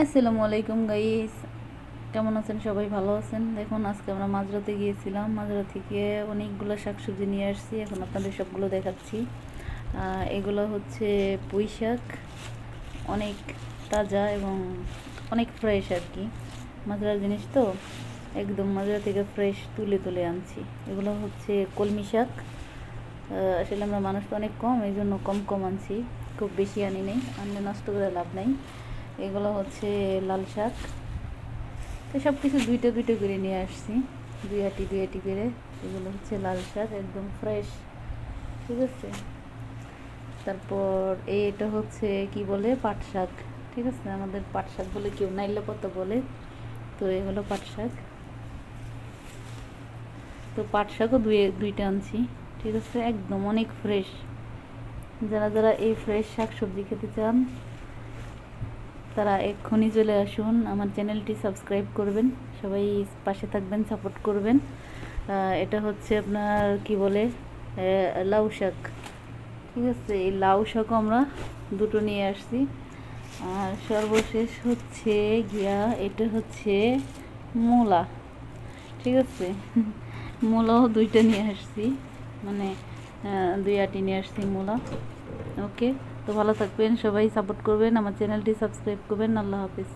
আসসালামু আলাইকুম গাইস। কেমন আছেন? সবাই ভালো আছেন? দেখুন, আজকে আমরা মাঝরাতে গিয়েছিলাম। মাঝরা থেকে অনেকগুলো শাকসবজি নিয়ে আসছি। এখন আপনাদের সবগুলো দেখাচ্ছি। এগুলো হচ্ছে পুঁই শাক। অনেক তাজা এবং অনেক ফ্রেশ আর কি। মাঝরার জিনিস তো? একদম মাঝরা থেকে ফ্রেশ তুলে তুলে আনছি। এগুলো হচ্ছে কলমি শাক। আসলে আমরা মানুষ তো অনেক কম এই জন্য কম কম আনছি। খুব বেশি আনি নেই। আনলে নষ্ট করে লাভ নাই। এগুলো হচ্ছে লাল শাক। তো সব কিছু দুইটা দুইটা করে নিয়ে আসছি। দুই আটি দুই আটি করে। এগুলো হচ্ছে লাল শাক, একদম ফ্রেশ ঠিক আছে? তারপর এটা হচ্ছে কি বলে? পাট শাক। ঠিক আছে? আমাদের পাট শাক বলে কেউ নাইলে পাতা বলে? তো এগুলো পাট শাক। তো পাট শাকও দুই, দুইটা আনছি। ঠিক আছে? একদম অনেক ফ্রেশ যারা যারা এই ফ্রেশ শাক সবজি খেতে চান তারা এক্ষুনি চলে আসুন, আমার চ্যানেলটি সাবস্ক্রাইব করবেন, সবাই পাশে থাকবেন, সাপোর্ট করবেন। এটা হচ্ছে আপনার কি বলে লাউ শাক। ঠিক আছে, এই লাউ শাকও আমরা দুটো নিয়ে আসছি। আর সর্বশেষ হচ্ছে গিয়া, এটা হচ্ছে মূলা। ঠিক আছে, মূলাও দুইটা নিয়ে আসছি মানে দুই আটি নিয়ে আসছি মূলা। ওকে। তো ভালো থাকবেন সবাই সাপোর্ট করবেন আমার চ্যানেলটি সাবস্ক্রাইব করবেন আল্লাহ হাফিজ।